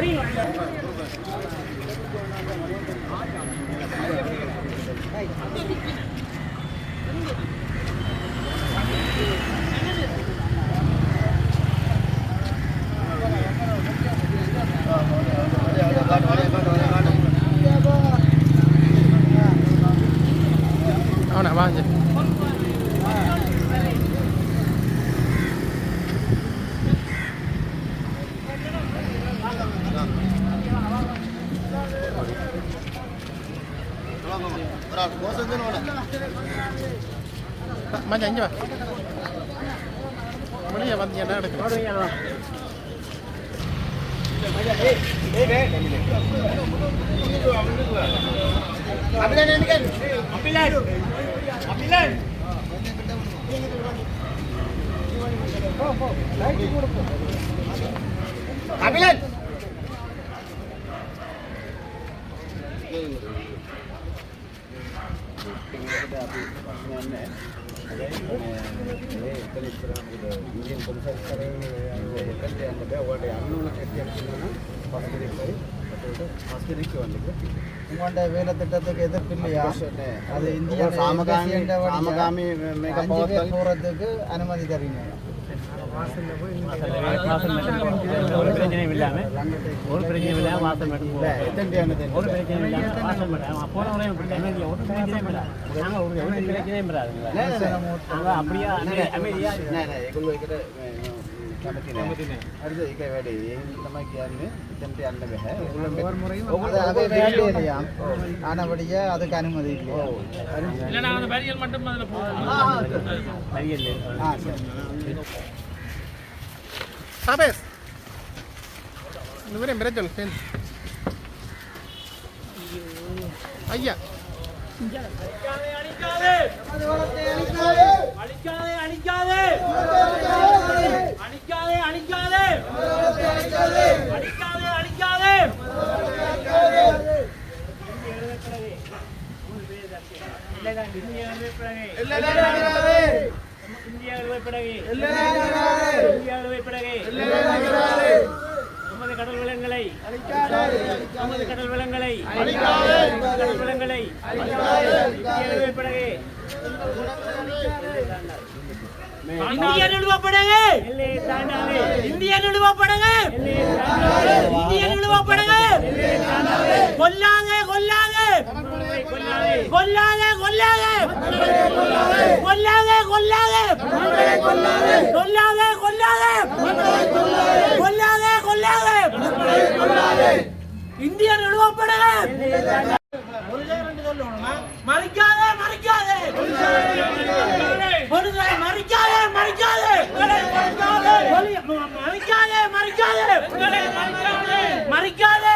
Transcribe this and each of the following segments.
எப்படி മഞ്ഞ അഞ്ച് മണിയാ വന്ന് ഞാൻ അഭിലാൻ നിങ്ങളുടെ വേലത്തിട്ടത്തേക്ക് എതിർപ്പില്ലയാ അത് ഇന്ത്യ സാമകാമി സാമകാമി പൂർവത്തേക്ക് അനുമതി തരുന്നതാണ് ஒரு பிரச்சனையும் இல்லாமல் ஒரு பிரச்சனையும் இல்லாமல் வாசல் மட்டும் ஒரு பிரச்சனையும் இல்லாமல் வாசல் அதுக்கு அனுமதி இல்லை மட்டும் சரி சாபேஸ் இவரே மிரட்டல் சேர்ந்து ஐயா அழிக்காதே அழிக்காதே அழிக்காதே அழிக்காதே அழிக்காதே அழிக்காதே இந்தியாவில் பிறகு இந்தியாவில் பிறகு நமது கடல் வளங்களை நமது கடல் வளங்களை கடல் கொல்லாங்க கொல்லாங்க கொல்லாங்க கொல்லாதே கொல்லாதே கொல்லாதே கொல்லாதே கொல்லாதே கொல்லாதே கொல்லாதே இந்திய நிறுவப்படகு மறிக்காதே மறிக்காதே. பொருள்களை மறிக்காதே மறிக்காதே ஒலி- மறிக்காதே. மறிக்காதே மறிக்காதே மறிக்காதே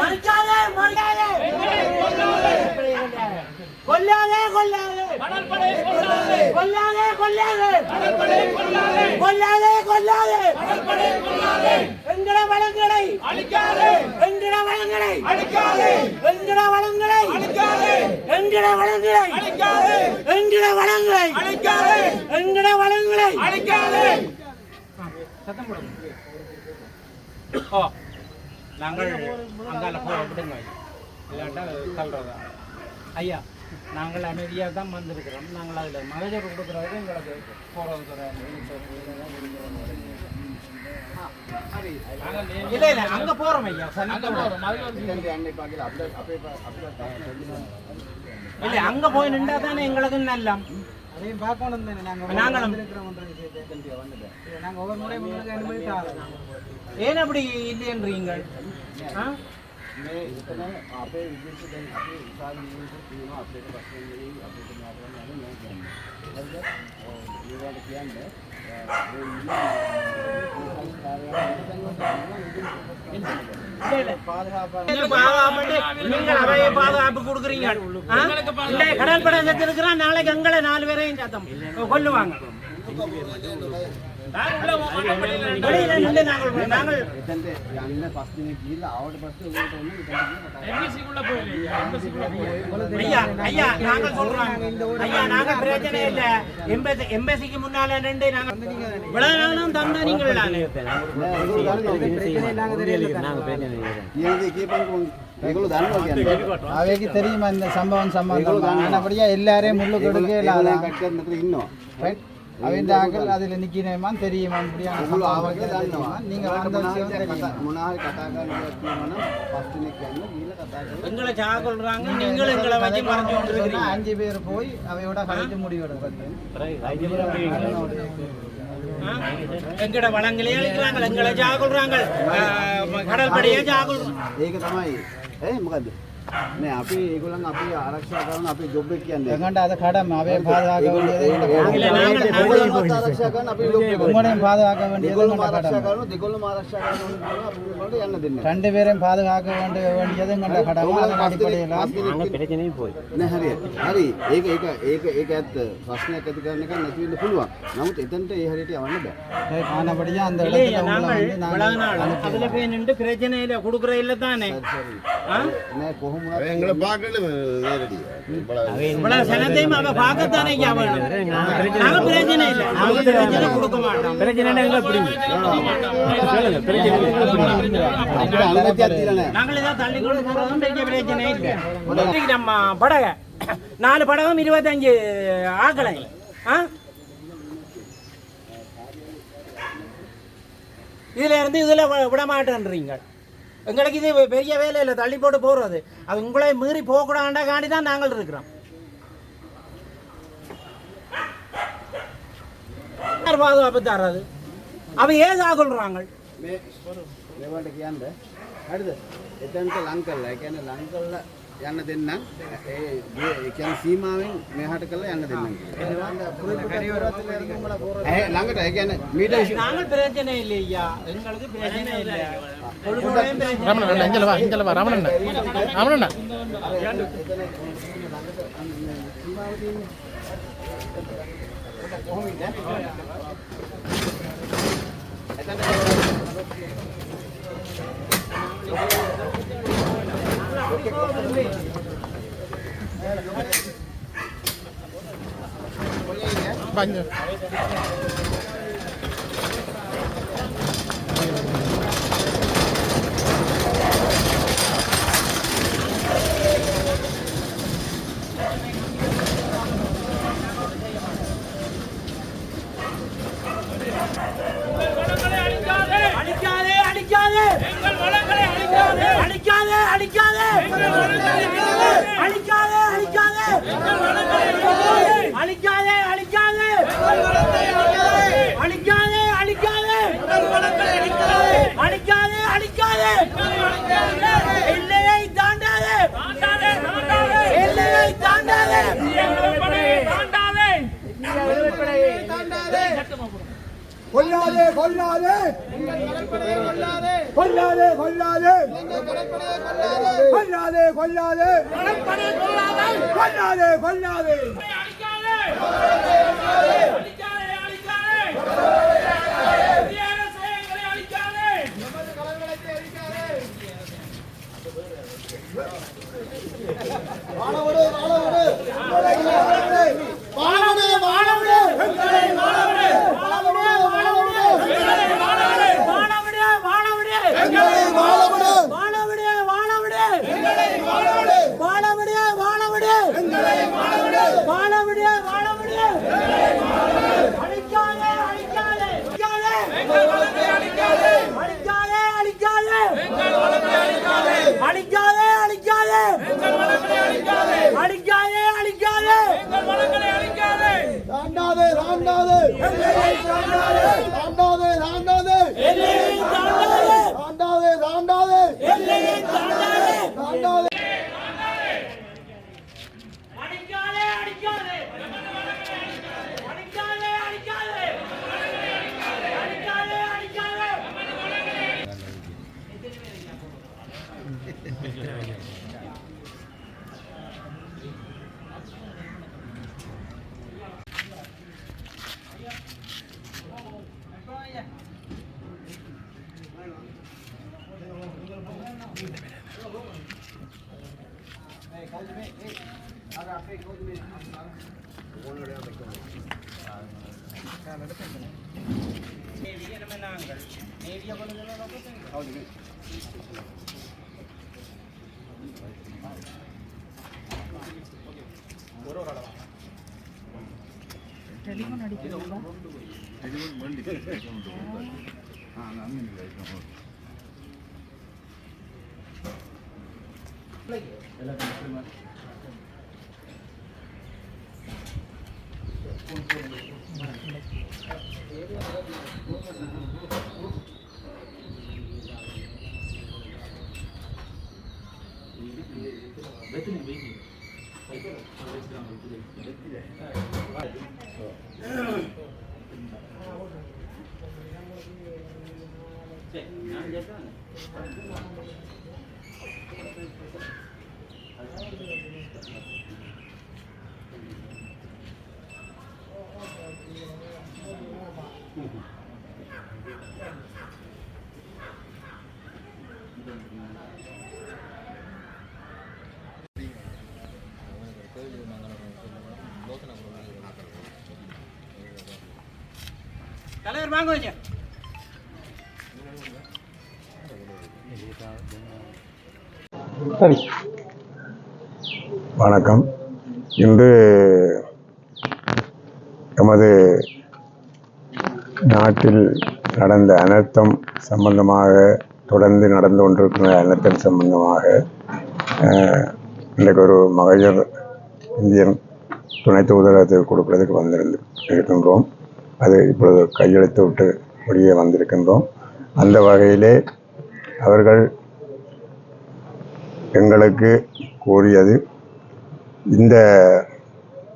மறிக்காதே மறிக்காதே கொல்லாதே கொல்லாதே கொல்லாதே கொல்லாதே கொல்லாதே எங்கட வளங்களை எங்கட வளங்களை எங்கட வளங்களை எங்கட வளங்களை எங்கட வளங்களை எங்கட வளங்களை ஓ நாங்கள் அங்கால போக விடுங்க இல்லாட்டா தள்ளுறதா ஐயா நாங்கள் அமைதியாக தான் வந்திருக்கிறோம். நாங்கள் அதில் மகஜர் கொடுக்குறது எங்களுக்கு போகிறது இல்லை. இல்லை அங்கே போகிறோம் சார் அங்கே அதையும் பார்க்கணும் தானே ஏன் அப்படி இல்லைன்றீங்க मैं इतने आप विदेश से साल तीनों நாளைக்கு எங்களை நாலு பேரையும் கொல்லுவாங்க. எம்பசிக்கு முன்னால ரெண்டு நாங்கள் அவைக்கு தெரியுமா இந்த சம்பவம் சம்பவம் எல்லாரையும் முள்ளு கொடுக்க இன்னும் அவைந்தாக்கள் அதில் நிக்கினேமா தெரியுமா அப்படியான அவர்கள் நீங்கள் வந்த விஷயம் தெரியுமா முன்னாள் எங்களை சாகொள்றாங்க நீங்களும் எங்களை வச்சு மறைஞ்சு கொண்டிருக்கீங்க அஞ்சு பேர் போய் அவையோட கழித்து முடிவெடுப்பது எங்கட வளங்களே அழிக்கிறாங்க எங்களை சாகொள்றாங்க. கடல் படையே නෑ අපි ඒගොල්ලන් අපි ආරක්ෂා කරන අපි ජොබ් එක කියන්නේ. ගඟට අද කඩම අපේ ආරක්ෂා කරන අපි ජොබ් එක. උඹලෙන් පාදවාගෙන වണ്ടി ඒගොල්ලෝ ආරක්ෂා කරනවා දෙගොල්ලෝම ආරක්ෂා කරනවා අපි ඒගොල්ලෝ යන්න දෙන්නේ. രണ്ട് பேரும் පාදවාගෙන වണ്ടി ඒගොල්ලෝ කඩම ආරක්ෂා කරලා පොයි. නෑ හරියට. හරි. ඒක ඒක ඒක ඒක ඇත්ත. ප්‍රශ්නයක් ඇති කරන එක නැති වෙන්න පුළුවන්. නමුත් එතනට ඒ හරියට යවන්න බෑ. ඒ காணபடியா அந்த இடத்துல உங்களை வந்து நான் அதுல போய் நின்று பிரச்சனை இல்ல குடுக்குற இல்ல தானே. சரி. நே கோஹம் எங்களை பார்க்கல நேரடியும் பிரச்சனை இல்லை. பிரச்சனை கொடுக்க மாட்டோம் பிரச்சனை நாங்கள் ஏதாவது தள்ளி நம்ம படகை. நாலு படகம் இருபத்தஞ்சு ஆக்களை. ஆ? இதுல இருந்து இதுல விடமாட்டேன்றீங்க. எங்களுக்கு இது பெரிய வேலை இல்லை தள்ளி போட்டு போகிறது அது உங்களை மீறி போகக்கூடாண்டா காண்டி தான் நாங்கள் இருக்கிறோம். யார் பாதுகாப்பு தராது அவ ஏதா சொல்கிறாங்க அடுத்து. எத்தனை அங்கல்ல ஏன்னா அங்கல்ல යන්න දෙන්නම්. ඒ සීමාවෙන් මෙහාට කරලා යන්න දෙන්නම් ළඟට ඒ කියන්නේ මීටර් நாங்க பிரச்சனை இல்லையா எங்களுக்கு பிரச்சனை இல்ல ரமணன் இங்கே வா இங்கே வா ரமணன் ரமணன் කොහොමද එතන Bánh rồi. கொல்லாதே கொல்லாதே கொல்லாதே கொல்லாதே கொல்லாதே கொல்லாதே கொல்லாதே கொல்லாதே కాండాలి நேவிய நம்ம நாங்கள் நேவிய கொண்டு தலைவர் வாங்க வச்சு. சரி வணக்கம். இன்று எமது நாட்டில் நடந்த அனர்த்தம் சம்பந்தமாக தொடர்ந்து நடந்து கொண்டிருக்கிற அனர்த்தம் சம்பந்தமாக இன்றைக்கு ஒரு மகஜர் இந்தியன் துணை தூதரகத்தை கொடுப்பதற்கு வந்திருந்து இருக்கின்றோம் அது இப்பொழுது கையெழுத்து விட்டு வெளியே வந்திருக்கின்றோம். அந்த வகையிலே அவர்கள் எங்களுக்கு கூறியது இந்த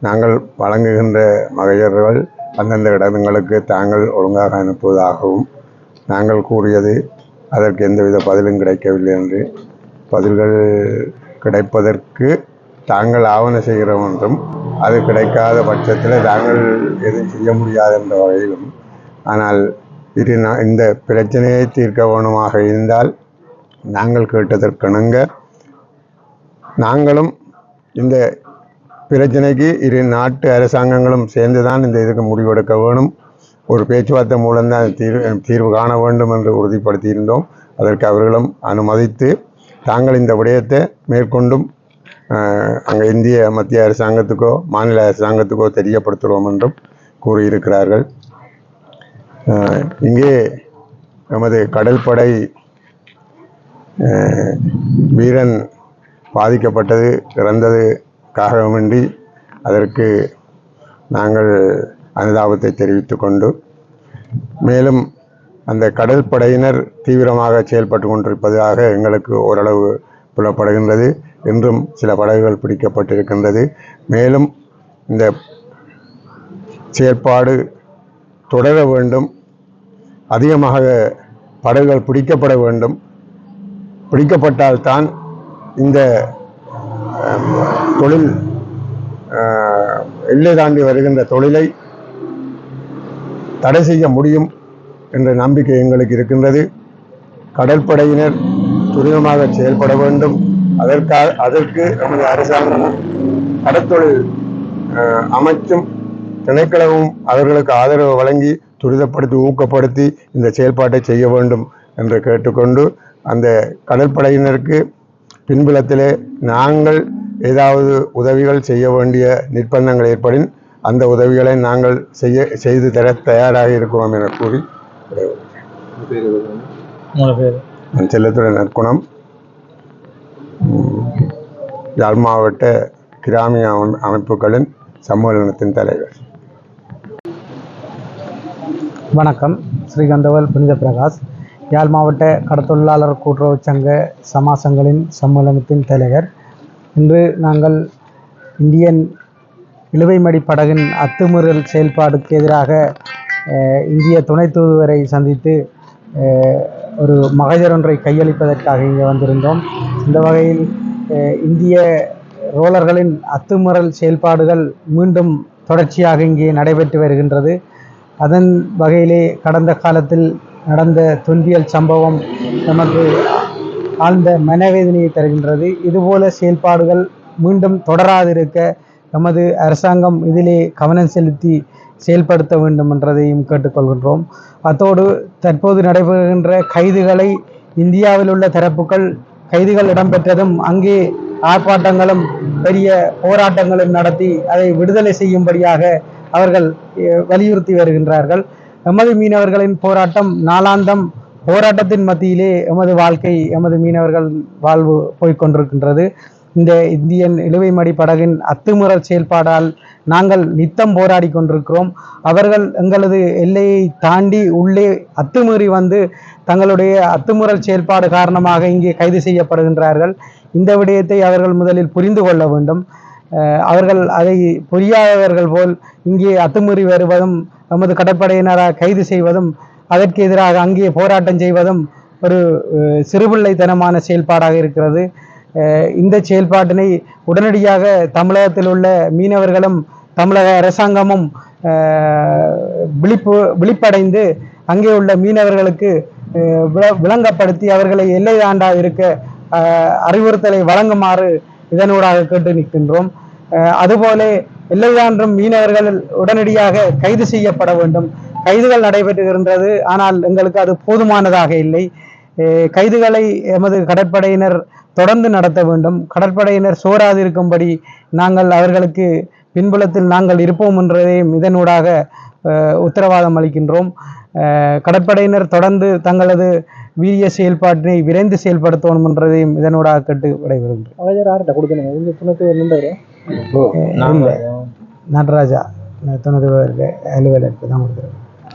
நாங்கள் வழங்குகின்ற மகையர்கள் அந்தந்த இடங்களுக்கு தாங்கள் ஒழுங்காக அனுப்புவதாகவும் நாங்கள் கூறியது அதற்கு எந்தவித பதிலும் கிடைக்கவில்லை என்று. பதில்கள் கிடைப்பதற்கு தாங்கள் ஆவண செய்கிறோம் என்றும் அது கிடைக்காத பட்சத்தில் தாங்கள் எதுவும் செய்ய முடியாது என்ற வகையிலும். ஆனால் இது நான் இந்த பிரச்சனையை தீர்க்க வேணுமாக இருந்தால் நாங்கள் கேட்டதற்கிணங்க நாங்களும் இந்த பிரச்சனைக்கு இரு நாட்டு அரசாங்கங்களும் சேர்ந்து தான் இந்த இதுக்கு முடிவெடுக்க வேணும். ஒரு பேச்சுவார்த்தை மூலம்தான் தீர்வு தீர்வு காண வேண்டும் என்று உறுதிப்படுத்தியிருந்தோம். அதற்கு அவர்களும் அனுமதித்து தாங்கள் இந்த விடயத்தை மேற்கொண்டும் அங்கே இந்திய மத்திய அரசாங்கத்துக்கோ மாநில அரசாங்கத்துக்கோ தெரியப்படுத்துகிறோம் என்றும் கூறியிருக்கிறார்கள். இங்கே நமது கடற்படை வீரன் பாதிக்கப்பட்டது இறந்ததுக்காகவேண்டி அதற்கு நாங்கள் அனுதாபத்தை தெரிவித்து கொண்டு மேலும் அந்த கடல் படையினர் தீவிரமாக செயல்பட்டு கொண்டிருப்பதாக எங்களுக்கு ஓரளவு புலப்படுகின்றது. இன்றும் சில படகுகள் பிடிக்கப்பட்டிருக்கின்றது. மேலும் இந்த செயற்பாடு தொடர வேண்டும். அதிகமாக படகுகள் பிடிக்கப்பட வேண்டும். பிடிக்கப்பட்டால்தான் இந்த தொழில் எல்லை தாண்டி வருகின்ற தொழிலை தடை செய்ய முடியும் என்ற நம்பிக்கை எங்களுக்கு இருக்கின்றது. கடற்படையினர் துரிதமாக செயல்பட வேண்டும். அதற்காக அதற்கு நமது அரசாங்கம் கடற்தொழில் அமைச்சும் திணைக்களமும் அவர்களுக்கு ஆதரவு வழங்கி துரிதப்படுத்தி ஊக்கப்படுத்தி இந்த செயல்பாட்டை செய்ய வேண்டும் என்று கேட்டுக்கொண்டு அந்த கடற்படையினருக்கு பின்புலத்திலே நாங்கள் ஏதாவது உதவிகள் செய்ய வேண்டிய நிர்பந்தங்கள் ஏற்படின் அந்த உதவிகளை நாங்கள் செய்ய செய்து தர தயாராக இருக்கிறோம் என கூறி மூணு செல்லத்துறை நற்குணம். உம், யாழ் மாவட்ட கிராமிய அமை- அமைப்புகளின் சம்மேளனத்தின் தலைவர். வணக்கம். ஸ்ரீகந்தவல் புனித பிரகாஷ். யாழ் மாவட்ட கடத்தொழிலாளர் கூட்டுறவு சங்க சமாசங்களின் சம்மேளனத்தின் தலைவர். இன்று நாங்கள் இந்தியன் இழுவைமடி படகின் அத்துமீறல் செயல்பாடுக்கு எதிராக இந்திய துணை தூதுவரை சந்தித்து ஒரு மகஜர் ஒன்றை கையளிப்பதற்காக இங்கே வந்திருந்தோம். இந்த வகையில் இந்திய ரோலர்களின் அத்துமீறல் செயல்பாடுகள் மீண்டும் தொடர்ச்சியாக இங்கே நடைபெற்று வருகின்றது. அதன் வகையிலே கடந்த காலத்தில் நடந்த துன்பியல் சம்பவம் நமக்கு ஆழ்ந்த மனவேதனையை தருகின்றது. இதுபோல செயல்பாடுகள் மீண்டும் தொடராதிருக்க நமது அரசாங்கம் இதிலே கவனம் செலுத்தி செயல்படுத்த வேண்டும் என்றதையும் கேட்டுக்கொள்கின்றோம். அத்தோடு தற்போது நடைபெறுகின்ற கைதுகளை இந்தியாவில் உள்ள தரப்புகள் கைதுகள் இடம்பெற்றதும் அங்கே ஆர்ப்பாட்டங்களும் பெரிய போராட்டங்களும் நடத்தி அதை விடுதலை செய்யும்படியாக அவர்கள் வலியுறுத்தி வருகின்றார்கள். எமது மீனவர்களின் போராட்டம் நாளாந்தம் போராட்டத்தின் மத்தியிலே எமது வாழ்க்கை எமது மீனவர்கள் வாழ்வு போய்க்கொண்டிருக்கின்றது. இந்த இந்தியன் இழுவைமடி படகின் அத்துமுறல் செயல்பாடால் நாங்கள் நித்தம் போராடி கொண்டிருக்கிறோம். அவர்கள் எங்களது எல்லையை தாண்டி உள்ளே அத்துமீறி வந்து தங்களுடைய அத்துமுறல் செயல்பாடு காரணமாக இங்கே கைது செய்யப்படுகின்றார்கள். இந்த விடயத்தை அவர்கள் முதலில் புரிந்து கொள்ள வேண்டும். அவர்கள் அதை புரியாதவர்கள் போல் இங்கே அத்துமீறி வருவதும் நமது கடற்படையினராக கைது செய்வதும் அதற்கு எதிராக அங்கே போராட்டம் செய்வதும் ஒரு சிறுபிள்ளைத்தனமான செயல்பாடாக இருக்கிறது. இந்த செயல்பாட்டினை உடனடியாக தமிழகத்தில் உள்ள மீனவர்களும் தமிழக அரசாங்கமும் விழிப்பு விழிப்படைந்து அங்கே உள்ள மீனவர்களுக்கு விள- விளங்கப்படுத்தி அவர்களை எல்லை தாண்டா இருக்க அறிவுறுத்தலை வழங்குமாறு இதனூடாக கேட்டு நிற்கின்றோம். அதுபோலே அதுபோல எல்லை மீனவர்கள் உடனடியாக கைது செய்யப்பட வேண்டும். கைதுகள் நடைபெற்றுகின்றது ஆனால் எங்களுக்கு அது போதுமானதாக இல்லை. கைதுகளை எமது கடற்படையினர் தொடர்ந்து நடத்த வேண்டும். கடற்படையினர் சோராதிருக்கும்படி நாங்கள் அவர்களுக்கு பின்புலத்தில் நாங்கள் இருப்போம் என்றதையும் இதனூடாக உத்தரவாதம் அளிக்கின்றோம். கடற்படையினர் தொடர்ந்து தங்களது வீரிய செயல்பாட்டினை விரைந்து செயல்படுத்தணும் என்றதையும் இதனூடாக கேட்டு நின்றவர். நடராஜா தொண்ணூறு அலுவலருக்கு தான் கொடுக்குறேன்